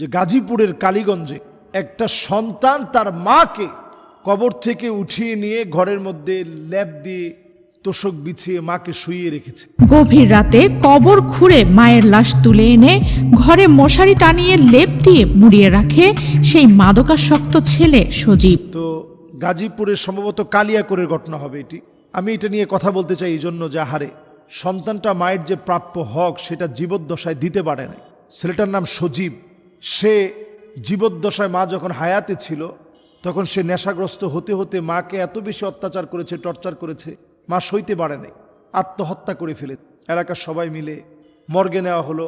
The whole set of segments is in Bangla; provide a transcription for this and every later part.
যে গাজীপুরের কালীগঞ্জে একটা সন্তান তার মাকে কবর থেকে উঠিয়ে নিয়ে ঘরের মধ্যে ল্যাপ দিয়ে তোষক বিছিয়ে মাকে শুইয়ে রেখেছে। গভীর রাতে কবর খুঁড়ে মায়ের লাশ তুলে এনে ঘরে মশারি টানিয়ে লেপ দিয়ে মুড়িয়ে রাখে সেই মাদকাসক্ত ছেলে সজীব। তো গাজীপুরের সম্ভবত কালিয়াকোরের ঘটনা হবে এটি। আমি এটা নিয়ে কথা বলতে চাই এই জন্য যে হারে সন্তানটা মায়ের যে প্রাপ্য হক সেটা জীবদ্দশায় দিতে পারে নাই। ছেলেটার নাম সজীব। সে জীবদ্দশায় মা যখন হায়াতে ছিল, তখন সে নেশাগ্রস্ত হতে হতে মাকে এত বেশি অত্যাচার করেছে, টর্চার করেছে, মা সইতে পারে নাই, আত্মহত্যা করে ফেলে। এলাকার সবাই মিলে মর্গে নেওয়া হলো,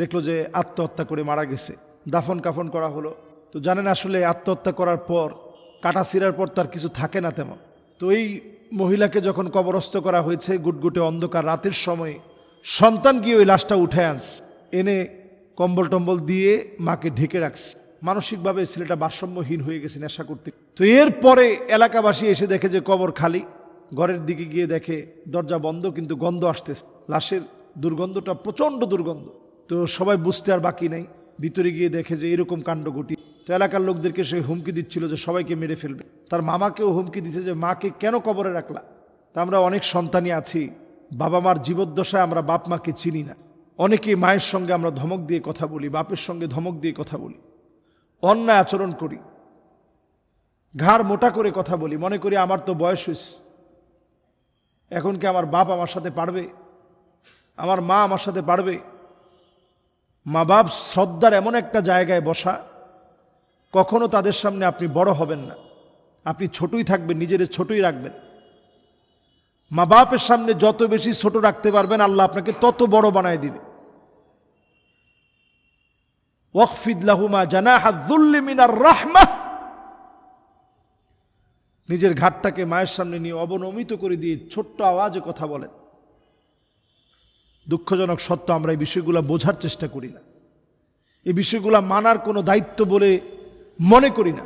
দেখল যে আত্মহত্যা করে মারা গেছে, দাফন কাফন করা হলো। তো জানেন আসলে আত্মহত্যা করার পর, কাটা ছিঁড়ার পর তার কিছু থাকে না তেমন। তো এই মহিলাকে যখন কবরস্থ করা হয়েছে, গুটগুটে অন্ধকার রাতের সময়, সন্তান গিয়ে ওই লাশটা উঠে আনস এনে কম্বল টম্বল দিয়ে মাকে ঢেকে রাখছে। মানসিকভাবে ছেলেটা ভারসাম্যহীন হয়ে গেছে নেশা করতে। তো এরপরে এলাকাবাসী এসে দেখে যে কবর খালি। ঘরের দিকে গিয়ে দেখে দরজা বন্ধ, কিন্তু গন্ধ আসতেছে। লাশের দুর্গন্ধটা প্রচণ্ড দুর্গন্ধ। তো সবাই বুঝতে আর বাকি নাই। ভিতরে গিয়ে দেখে যে এরকম কাণ্ড ঘটি। তো এলাকার লোকদেরকে সে হুমকি দিচ্ছিল যে সবাইকে মেরে ফেলবে। তার মামাকেও হুমকি দিচ্ছে যে মাকে কেন কবরে রাখলা? তা আমরা অনেক সন্তানই আছি। বাবা মার জীবদ্দশায় আমরা বাপ মাকে চিনি না। অনেকে মায়ের সঙ্গে আমরা ধমক দিয়ে কথা বলি, বাপের সঙ্গে ধমক দিয়ে কথা বলি, অন্যায় আচরণ করি, ঘাড় মোটা করে কথা বলি, মনে করি আমার তো বয়স হয়েছে, এখন কি আমার বাপ আমার সাথে পারবে? আমার মা আমার সাথে পারবে? মা বাপ শ্রদ্ধার এমন একটা জায়গায় বসা, কখনো তাদের সামনে আপনি বড় হবেন না, আপনি ছোটই থাকবেন, নিজের ছোটই রাখবেন। মা বাপের সামনে যত বেশি ছোট রাখতে পারবেন, আল্লাহ আপনাকে তত বড় বানায় দিবে। ওয়াকফিদ লাহুমা জানাহাদ্দুল্লি মিনার রাহমা। নিজের ঘাটটাকে মায়ের সামনে নিয়ে অবনমিত করে দিয়ে ছোট্ট আওয়াজে কথা বলেন দুঃখজনক সত্য, আমরা এই বিষয়গুলো বোঝার চেষ্টা করি না। এই বিষয়গুলো মানার কোনো দায়িত্ব বলে মনে করি না।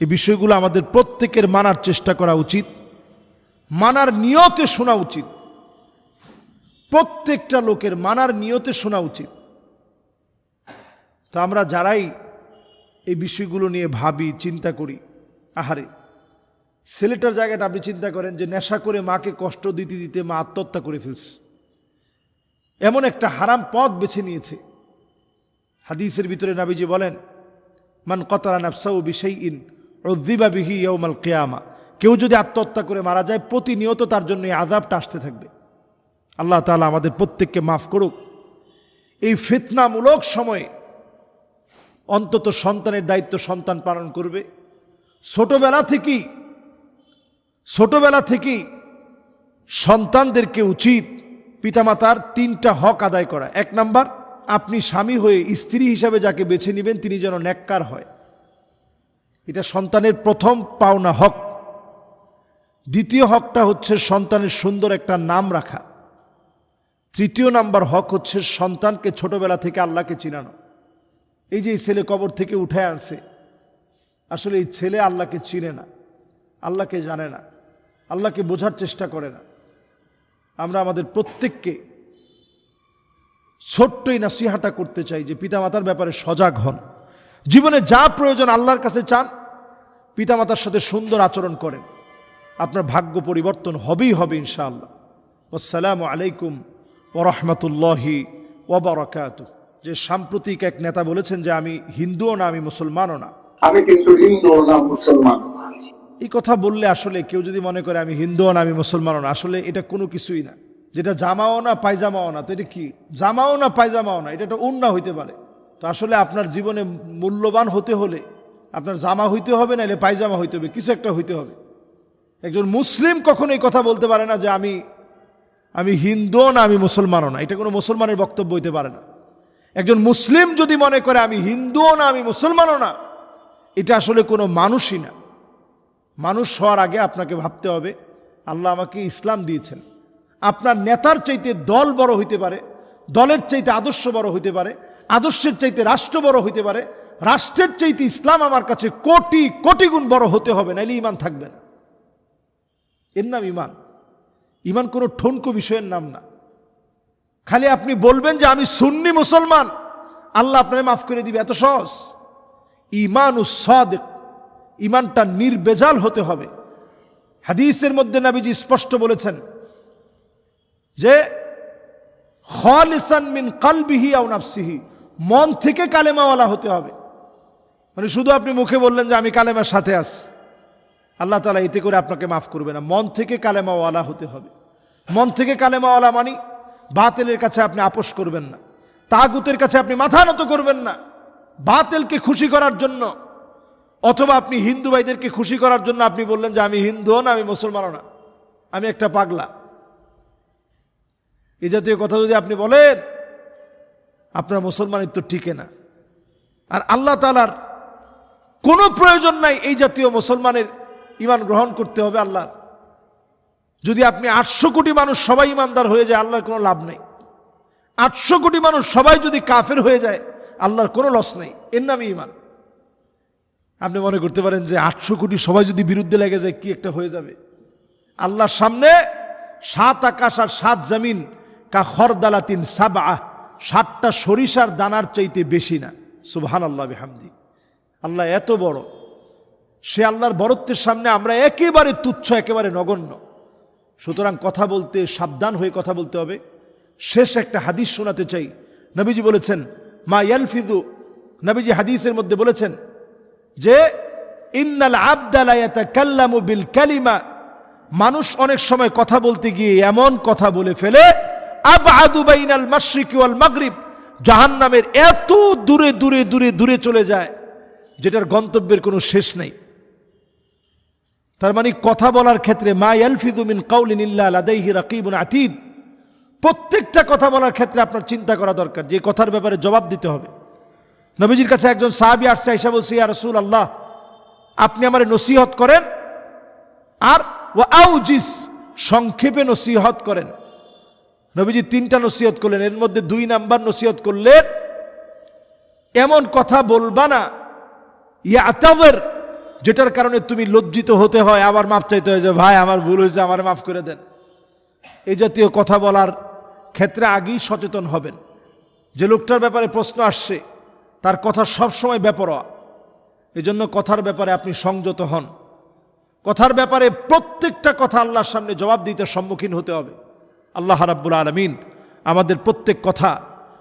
এই বিষয়গুলো আমাদের প্রত্যেকের মানার চেষ্টা করা উচিত। মানার নিয়তে শোনা উচিত। প্রত্যেকটা লোকের মানার নিয়তে শোনা উচিত। তো আমরা যারাই এই বিষয়গুলো নিয়ে ভাবি, চিন্তা করি, আহারে, ছেলেটার জায়গাটা আপনি চিন্তা করেন যে নেশা করে মাকে কষ্ট দিতে দিতে মা আত্মহত্যা করে ফেলছে। এমন একটা হারাম পথ বেছে নিয়েছে। হাদিসের ভিতরে নাবিজি বলেন, মান কতারা নাফসাউ বিশাই ইন রদ্দিবা বিহি ইয়ৌমাল কেয়ামা। কেউ যদি আত্মহত্যা করে মারা যায়, প্রতিনিয়ত তার জন্য এই আজাবটা আসতে থাকবে। আল্লাহ তাআলা আমাদের প্রত্যেককে মাফ করুক। এই ফিতনামূলক সময়ে অন্তত সন্তানের দায়িত্ব সন্তান পালন করবে। ছোটবেলা থেকেই ছোটবেলা থেকেই সন্তানদেরকে উচিত পিতামাতার তিনটা হক আদায় করা। এক নাম্বার, আপনি স্বামী হয়ে স্ত্রী হিসাবে যাকে বেছে নেবেন, তিনি যেন ন্যাক্কার হয়। এটা সন্তানের প্রথম পাওনা হক। দ্বিতীয় হকটা হচ্ছে সন্তানের সুন্দর একটা নাম রাখা। তৃতীয় নাম্বার হক হচ্ছে সন্তানকে ছোটবেলা থেকে আল্লাহকে চিনানো। এই যে ছেলে কবর থেকে উঠে আনছে আসলে এই ছেলে আল্লাহকে চিনে না, আল্লাহকে জানে না, আল্লাহকে বোঝার চেষ্টা করে না। আমরা আমাদের প্রত্যেককে ছোট্টই নাসিহাটা করতে চাই যে পিতামাতার ব্যাপারে সজাগ হন। জীবনে যা প্রয়োজন আল্লাহর কাছে চান, পিতামাতার সাথে সুন্দর আচরণ করেন। আপনার ভাগ্য পরিবর্তন হবেই হবে ইনশাআল্লাহ। আসসালামু আলাইকুম ওরহমতুল্লাহি ওবরাকাত যে সাম্প্রতিক এক নেতা বলেছেন যে আমি হিন্দুও না আমি মুসলমানও না। আমি কিন্তু হিন্দু না মুসলমান এই কথা বললে আসলে কেউ যদি মনে করে আমি হিন্দুও না আমি মুসলমানও না আসলে এটা কোনো কিছুই না। যেটা জামাও না পায়জামাও না তো এটা কি? জামাও না পায়জামাও না এটা একটা উন্না হইতে পারে। তো আসলে আপনার জীবনে মূল্যবান হতে হলে আপনার জামা হইতে হবে না এলে পায়জামা হইতে হবে কিছু একটা হইতে হবে। একজন মুসলিম কখনো এই কথা বলতে পারে না যে আমি আমি হিন্দুও না আমি মুসলমানও না। এটা কোনো মুসলমানের বক্তব্য হইতে পারে না। একজন মুসলিম যদি মনে করে আমি হিন্দুও না, আমি মুসলমানও না, এটা আসলে কোনো মানুষই না। মানুষ হওয়ার আগে আপনাকে ভাবতে হবে, আল্লাহ আমাকে ইসলাম দিয়েছেন। আপনার নেতার চাইতে দল বড় হইতে পারে, দলের চাইতে আদর্শ বড় হইতে পারে, আদর্শের চাইতে রাষ্ট্র বড় হইতে পারে, রাষ্ট্রের চাইতে ইসলাম আমার কাছে কোটি কোটি গুণ বড় হতে হবে না নাইলে ইমান থাকবে না। এর নাম ইমান ইমান কোনো ঠনকো বিষয়ের নাম না। খালি আপনি বলবেন যে আমি সুন্নি মুসলমান। আল্লাহ আপনাকে মাফ করে দিবে, এত সহজ। ইমান ও সদেক, ইমানটা নির্বেজাল হতে হবে। হাদিসের মধ্যে নাবিজি স্পষ্ট বলেছেন যে, খালিসান মিন কালবিহি আও নাফসিহি, মন থেকে কালেমাওয়ালা হতে হবে। মানে শুধু আপনি মুখে বললেন যে আমি কালেমার সাথে আছি। আল্লাহ তালা এতে করে আপনাকে মাফ করবে না। মন থেকে কালেমাওয়ালা হতে হবে। মন থেকে কালেমাওয়ালা মানি বাতেলের কাছে আপনি আপোষ করবেন না। তাগুতের কাছে আপনি মাথা নত করবেন না। বাতেলকে খুশি করার জন্য অথবা আপনি হিন্দু ভাইদেরকে খুশি করার জন্য আপনি বললেন যে, আমি হিন্দুও না, আমি মুসলমানও না। আমি একটা পাগলা। এই জাতীয় কথা যদি আপনি বলেন, আপনার মুসলমানিত্ব টিকে না। আর আল্লাহ তালার কোনো প্রয়োজন নাই এই জাতীয় মুসলমানের ইমান গ্রহণ করতে হবে আল্লাহ যদি আপনি আটশো কোটি মানুষ সবাই ইমানদার হয়ে যায়, আল্লাহর কোনো লাভ নেই। আটশো কোটি মানুষ সবাই যদি কাফের হয়ে যায়, আল্লাহর কোনো লস নেই। এর নামই ইমান আপনি মনে করতে পারেন যে আটশো কোটি সবাই যদি বিরুদ্ধে লেগে যায়, কি একটা হয়ে যাবে? আল্লাহর সামনে সাত আকাশ আর সাত জমিন, কা খরদালাতিন সাবা সাতটা সরিষার দানার চাইতে বেশি না। সুবহান আল্লাহ হামদি আল্লাহ এত বড়। সে আল্লাহর বরত্বের সামনে আমরা একেবারে তুচ্ছ, একেবারে নগণ্য। সুতরাং কথা বলতে, সাবধান হয়ে কথা বলতে হবে। শেষ একটা হাদিস শোনাতে চাই। নবীজি বলেছেন, মা ইয়ালফিদু নবীজি হাদিসের মধ্যে বলেছেন যে, ইন্নাল আবদালায়াতা কাল্লামু বিল কালিমা। মানুষ অনেক সময় কথা বলতে গিয়ে এমন কথা বলে ফেলে, আবআদু বাইনাল মাশরিকি ওয়াল মাগরিব। জাহান্নামের এত দূরে দূরে দূরে দূরে চলে যায়, যেটার গন্তব্যের কোনো শেষ নেই। তার মানে কথা বলার ক্ষেত্রে মা ইয়ালফিদু মিন কাউলিন রাকিবুন আতিদ। প্রত্যেকটা কথা বলার ক্ষেত্রে আপনার চিন্তা করা দরকার, যে কথার ব্যাপারে জবাব দিতে হবে। নবীজির কাছে একজন সাহাবি আসছে আইসা বলছে, ইয়া রসুল আল্লাহ আপনি আমার নসিহত করেন আর ও আউজিস, সংক্ষেপে নসিহত করেন। নবীজি তিনটা নসিহত করলেন, এর মধ্যে দুই নাম্বার নসিহত করলেন, এমন কথা বলবা না ইয়াতাবের যেটার কারণে তুমি লজ্জিত হতে হয়, আবার মাপ চাইতে হয় যে, ভাই, আমার ভুল হয়েছে, আমার মাফ করে দেন। এই জাতীয় কথা বলার ক্ষেত্রে আগেই সচেতন হবেন। যে লোকটার ব্যাপারে প্রশ্ন আসছে, তার কথা সবসময় ব্যাপরোয়া এজন্য কথার ব্যাপারে আপনি সংযত হন। কথার ব্যাপারে প্রত্যেকটা কথা আল্লাহর সামনে জবাব দিতে সম্মুখীন হতে হবে। আল্লাহ রাব্বুল আলমিন আমাদের প্রত্যেক কথা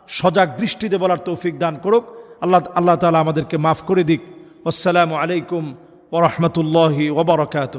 সজাগ দৃষ্টিতে বলার তৌফিক দান করুক। আল্লাহ আল্লাহ তালা আমাদেরকে মাফ করে দিক। আসসালামু আলাইকুম ওরহমতুল্লাহি ওবরকাত